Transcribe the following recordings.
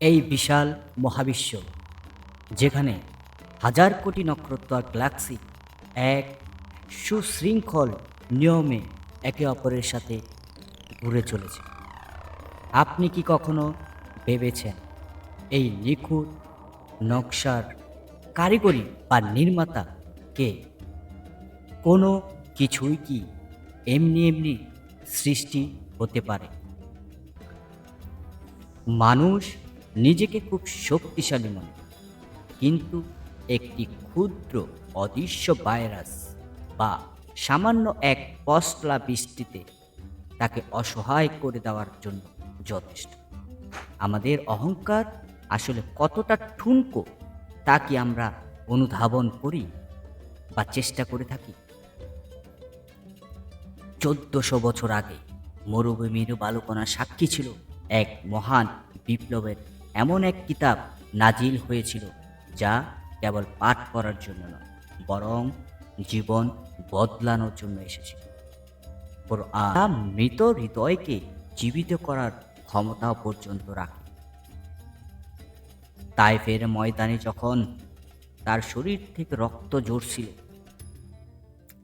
এই বিশাল মহাবিশ্ব, যেখানে হাজার কোটি নক্ষত্র আর গ্যালাক্সি এক সুশৃঙ্খল নিয়মে একে অপরের সাথে ঘুরে চলেছে। আপনি কি কখনো ভেবেছেন এই নিখুঁত নকশার কারিগরি বা নির্মাতা কে? কোনো কিছুই কি এমনি এমনি সৃষ্টি হতে পারে? মানুষ নিজেকে খুব শক্তিশালী মনে কিন্তু একটি ক্ষুদ্র অদৃশ্য ভাইরাস বা সামান্য এক পশলা বৃষ্টিতে তাকে অসহায় করে দেওয়ার জন্য যথেষ্ট। আমাদের অহংকার আসলে কতটা ঠুনকো তা কি আমরা অনুধাবন করি বা চেষ্টা করে থাকি? চোদ্দশো বছর আগে মরুভূমির বালুকণা সাক্ষী ছিল এক মহান বিপ্লবের এমন এক কিতাব নাজিল হয়েছিল যা কেবল পাঠ করার জন্য নয়, বরং জীবন বদলানোর জন্য এসেছিল। মৃত হৃদয়কে জীবিত করার ক্ষমতা পর্যন্ত রাখে। তাইফের ময়দানে যখন তার শরীর থেকে রক্ত ঝরছিল,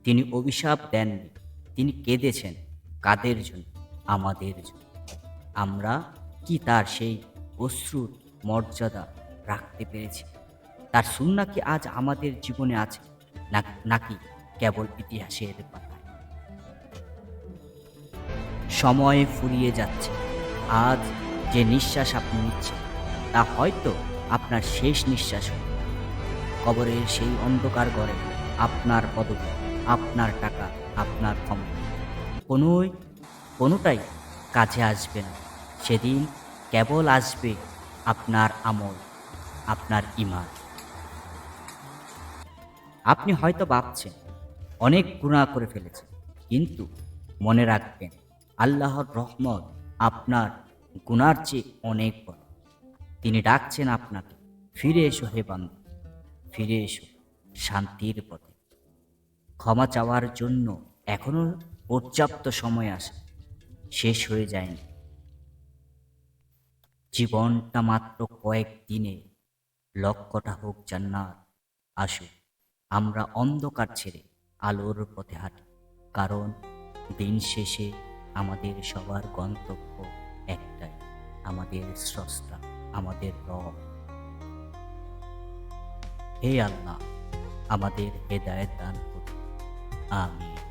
তিনি অভিশাপ দেননি। তিনি কেঁদেছেন, কাদের জন্য? আমাদের জন্য। আমরা কি তার সেই অশ্রুর মর্যাদা রাখতে পেরেছি। তার সুন্না কি আজ আমাদের জীবনে আছে, নাকি কেবল ইতিহাসের পাতায়। সময় ফুরিয়ে যাচ্ছে। আজ যে নিঃশ্বাস আপনি নিচ্ছেন, তা হয়তো আপনার শেষ নিঃশ্বাস হবে। কবরের সেই অন্ধকার ঘরে আপনার পদবি, আপনার টাকা, আপনার ক্ষমতা। কোনোই, কোনোটাই কাজে আসবে না। সেদিন কেবল আসবে আপনার আমল, আপনার ইমান আপনি হয়তো ভাবছেন, অনেক গুণা করে ফেলেছেন, কিন্তু মনে রাখবেন, আল্লাহর রহমত আপনার গুনার চেয়ে অনেক বড়। তিনি ডাকছেন আপনাকে, ফিরে এসো হে বান্ধব ফিরে এসো শান্তির পথে। ক্ষমা চাওয়ার জন্য এখনও পর্যাপ্ত সময় আসে, শেষ হয়ে যায়নি। জীবনটা মাত্র কয়েক দিনে, লক্ষ্যটা হোক জান্নাত, আসুক। আমরা অন্ধকার ছেড়ে আলোর পথে হাঁটি, কারণ দিন শেষে আমাদের সবার গন্তব্য একটাই, আমাদের স্রষ্টা, আমাদের রব। হে আল্লাহ, আমাদের হেদায়েত দান করুন। আমিন।